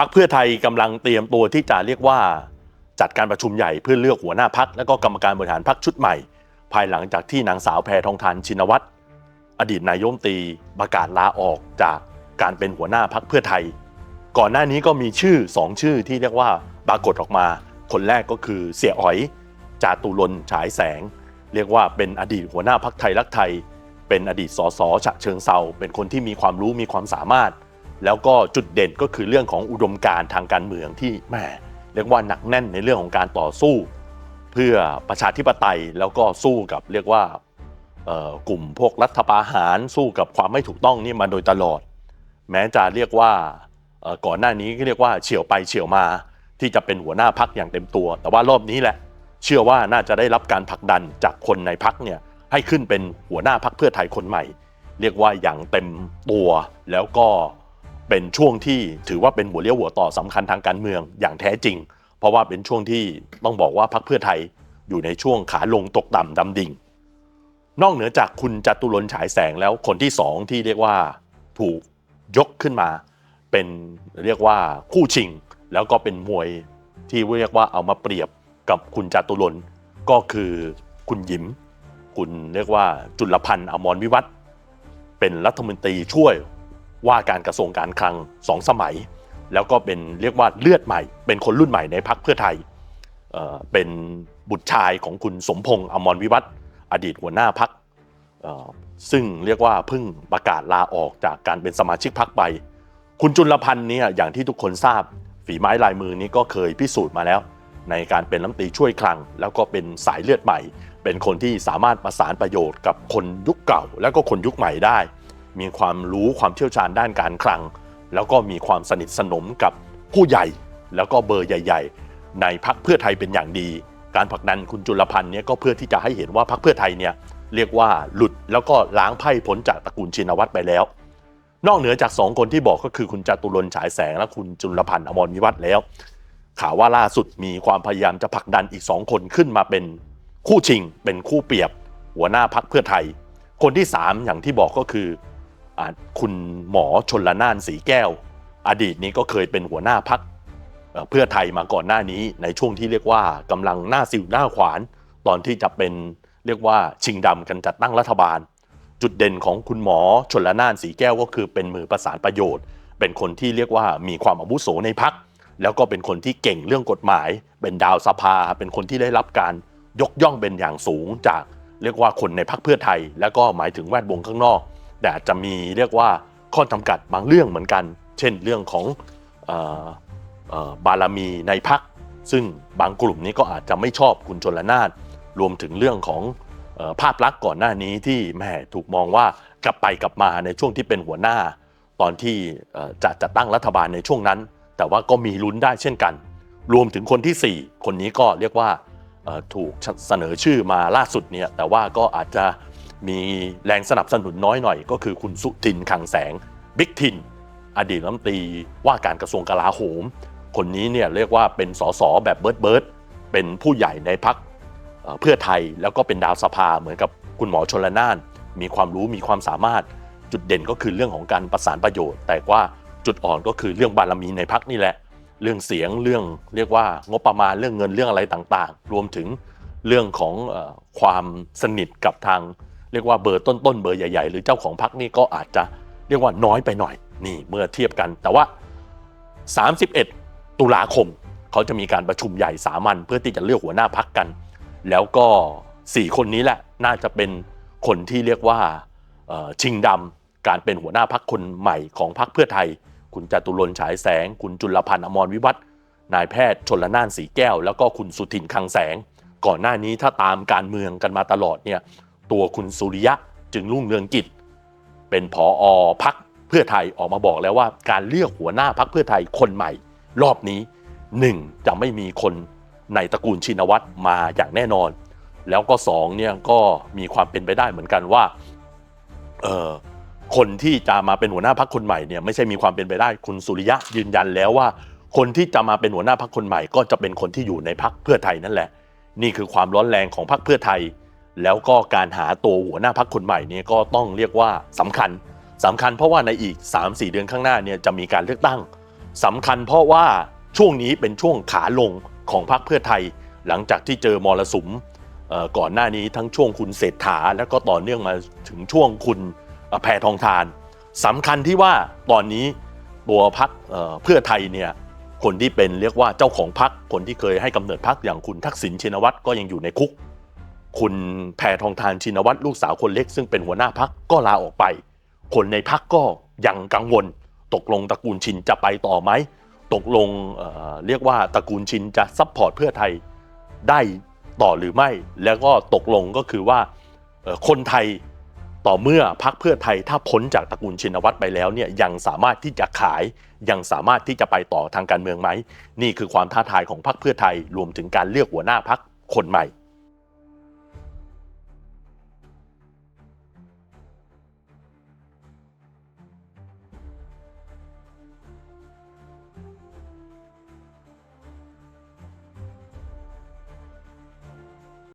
พักเพื่อไทยกำลังเตรียมตัวที่จะเรียกว่า จัดการประชุมใหญ่เพื่อเลือกหัวหน้าพักและก็กรรมการบริหารพักชุดใหม่ ภายหลังจากที่นางสาวแพทองทานชินวัตรอดีตนายมตรีประกาศลาออกจากการเป็นหัวหน้าพักเพื่อไทย ก่อนหน้านี้ก็มีชื่อสองชื่อที่เรียกว่าปรากฏออกมา คนแรกก็คือเสียอ๋อย จาตุรนฉายแสง เรียกว่าเป็นอดีตหัวหน้าพักไทยรักไทย เป็นอดีตสสฉะเชิงเซาเป็นคนที่มีความรู้มีความสามารถ แล้วก็จุดเด่นก็คือเรื่องของอุดมการทางการเมืองที่แหมเรียกว่าหนักแน่นในเรื่องของการต่อสู้ เพื่อประชาธิปไตยแล้วก็สู้กับเรียกว่ากลุ่มพวกรัฐประหารสู้กับความไม่ถูกต้องนี่มาโดยตลอด แม้จะเรียกว่าก่อนหน้านี้ก็เรียกว่าเฉียวไปเฉียวมา ที่จะเป็นหัวหน้าพักอย่างเต็มตัว แต่ว่ารอบนี้แหละ เชื่อว่าน่าจะได้รับการผลักดันจากคนในพักเนี่ยให้ขึ้นเป็นหัวหน้าพักเพื่อไทยคนใหม่ เรียกว่าอย่างเต็มตัวแล้วก็ เป็นช่วงที่ถือว่าเป็นหัวเลี้ยวหัวต่อสำคัญทางการเมืองอย่างแท้จริง เพราะว่าเป็นช่วงที่ต้องบอกว่าพักเพื่อไทยอยู่ในช่วงขาลงตกต่ำดำดิ่ง นอกเหนือจากคุณจตุรนฉายแสงแล้วคนที่สองที่เรียกว่าถูกยกขึ้นมา เป็นเรียกว่าคู่ชิง แล้วก็เป็นมวยที่เรียกว่าเอามาเปรียบกับคุณจตุรนก็คือคุณยิมคุณเรียกว่าจุลพันธ์อมรวิวัฒเป็นรัฐมนตรีช่วย ว่าการกระทรวงการคลังสองสมัย แล้วก็เป็นเรียกว่าเลือดใหม่ เป็นคนรุ่นใหม่ในพักเพื่อไทยเเป็นบุตรชายของคุณสมพงษ์อมรวิวัฒน์อดีตหัวหน้าพักซึ่งเรียกว่าเพิ่งประกาศลาออกจากการเป็นสมาชิกพักไป คุณจุลพันธ์เนี่ยอย่างที่ทุกคนทราบ ฝีไม้ลายมือนี้ก็เคยพิสูจน์มาแล้ว ในการเป็นรัฐมนตรีช่วยคลัง แล้วก็เป็นสายเลือดใหม่ เป็นคนที่สามารถประสานประโยชน์กับคนยุคเก่า แล้วก็คนยุคใหม่ได้ มีความรู้ความเชี่ยวชาญด้านการคลัง แล้วก็มีความสนิทสนมกับผู้ใหญ่แล้วก็เบอร์ใหญ่ ๆ ในพักเพื่อไทยเป็นอย่างดี การผลักดันคุณจุลพันธ์เนี่ยก็เพื่อที่จะให้เห็นว่าพักเพื่อไทยเนี่ยเรียกว่าหลุดแล้วก็ล้างไพ่พ้นจากตระกูลชินวัตรไปแล้ว นอกเหนือจากสองคนที่บอกก็คือคุณจตุรนต์ฉายแสงและคุณจุลพันธ์อมรวิวัฒน์แล้ว ข่าวว่าล่าสุดมีความพยายามจะผลักดันอีกสองคนขึ้นมาเป็นคู่ชิง เป็นคู่เปรียบ หัวหน้าพักเพื่อไทย คนที่สามอย่างที่บอกก็คือ คุณหมอชนละนานสีแก้ว อดีตนี้ก็เคยเป็นหัวหน้าพักเพื่อไทยมาก่อนหน้านี้ในช่วงที่เรียกว่ากำลังหน้าสิวหน้าขวาน ตอนที่จะเป็นเรียกว่าชิงดำกันจัดตั้งรัฐบาล จุดเด่นของคุณหมอชนละนานสีแก้วก็คือเป็นมือประสานประโยชน์ เป็นคนที่เรียกว่ามีความอาวุโสในพักแล้วก็เป็นคนที่เก่งเรื่องกฎหมาย เป็นดาวสภา เป็นคนที่ได้รับการยกย่องเป็นอย่างสูงจากเรียกว่าคนในพักเพื่อไทย แล้วก็หมายถึงแวดวงข้างนอก แต่จะมีเรียกว่าข้อจำกัดบางเรื่องเหมือนกัน เช่นเรื่องของออบารมีในพัก ซึ่งบางกลุ่มนี้ก็อาจจะไม่ชอบคุณชนละนานรวมถึงเรื่องของออภาพลักษณ์ก่อนหน้านี้ที่แม่ถูกมองว่ากลับไปกลับมาในช่วงที่เป็นหัวหน้า ตอนที่จะจัดตั้งรัฐบาลในช่วงนั้น แต่ว่าก็มีลุ้นได้เช่นกัน รวมถึงคนที่ 4 คนนี้ก็เรียกว่าถูกเสนอชื่อมาล่าสุดเนี่ยแต่ว่าก็อาจจะ มีแรงสนับสนุนน้อยหน่อย ก็คือคุณสุทินคังแสงบิ๊กทิน อดีตรัฐมนตรีว่าการกระทรวงกลาโหม คนนี้เนี่ยเรียกว่าเป็นสสแบบเบิร์ดเบิร์ดเป็นผู้ใหญ่ในพักเพื่อไทยแล้วก็เป็นดาวสภาเหมือนกับคุณหมอชนละนาน มีความรู้มีความสามารถจุดเด่นก็คือเรื่องของการประสานประโยชน์ แต่ว่าจุดอ่อนก็คือเรื่องบารมีในพักนี่แหละ เรื่องเสียงเรื่องเรียกว่างบประมาณเรื่องเงินเรื่องอะไรต่างๆ รวมถึงเรื่องของความสนิทกับทาง เรียกว่าเบอร์ต้นๆเบอร์ใหญ่ ๆ หรือเจ้าของพักนี่ก็อาจจะเรียกว่าน้อยไปหน่อยนี่เมื่อเทียบกัน แต่ว่า 31 ตุลาคม เขาจะมีการประชุมใหญ่สามัญเพื่อที่จะเลือกหัวหน้าพักกัน แล้วก็ 4 คนนี้แหละน่าจะเป็นคนที่เรียกว่าชิงดำการเป็นหัวหน้าพักคนใหม่ของพักเพื่อไทย คุณจตุรนต์ฉายแสง คุณจุลพันธ์อมรวิวัฒนายแพทย์ชนละนานสีแก้ว แล้วก็คุณสุทินคังแสง ก่อนหน้านี้ถ้าตามการเมืองกันมาตลอดเนี่ย ตัวคุณสุริยะจึงรุ่งเรืองกิจ เป็นผออพักเพื่อไทยออกมาบอกแล้วว่า การเลือกหัวหน้าพักเพื่อไทยคนใหม่ รอบนี้หนึ่งจะไม่มีคนในตระกูลชินวัตรมาอย่างแน่นอน แล้วก็สองเนี่ยก็มีความเป็นไปได้เหมือนกันว่าเออคนที่จะมาเป็นหัวหน้าพักคนใหม่เนี่ยไม่ใช่มีความเป็นไปได้คุณสุริยะยืนยันแล้วว่า คนที่จะมาเป็นหัวหน้าพักคนใหม่ ก็จะเป็นคนที่อยู่ในพักเพื่อไทยนั่นแหละ นี่คือความร้อนแรงของพักเพื่อไทย แล้วก็การหาตัวหัวหน้าพักคนใหม่เนี่ยก็ต้องเรียกว่าสำคัญสำคัญเพราะว่าในอีก 3-4 เดือนข้างหน้าเนี่ยจะมีการเลือกตั้งสำคัญเพราะว่าช่วงนี้เป็นช่วงขาลงของพรรคเพื่อไทย หลังจากที่เจอมรสุมก่อนหน้านี้ทั้งช่วงคุณเศรษฐา แล้วก็ต่อเนื่องมาถึงช่วงคุณเอ่อแพทองทานสำคัญที่ว่าตอนนี้ตัวพรรคเพื่อไทยเนี่ยคนที่เป็นเรียกว่าเจ้าของพรรคคนที่เคยให้กำเนิดพรรคอย่างคุณทักษิณชินวัตรก็ยังอยู่ในคุก คุณแพทองทานชินวัตรลูกสาวคนเล็กซึ่งเป็นหัวหน้าพักก็ลาออกไป คนในพักก็ยังกังวล ตกลงตระกูลชินจะไปต่อไหม ตกลงเเรียกว่าตระกูลชินจะซัพพอร์ตเพื่อไทยได้ต่อหรือไม่ แล้วก็ตกลงก็คือว่าคนไทยต่อเมื่อพักเพื่อไทยถ้าพ้นจากตระกูลชินวัตรไปแล้วเนี่ยยังสามารถที่จะขายยังสามารถที่จะไปต่อทางการเมืองไหม นี่คือความท้าทายของพรรคเพื่อไทยรวมถึงการเลือกหัวหน้าพักคนใหม่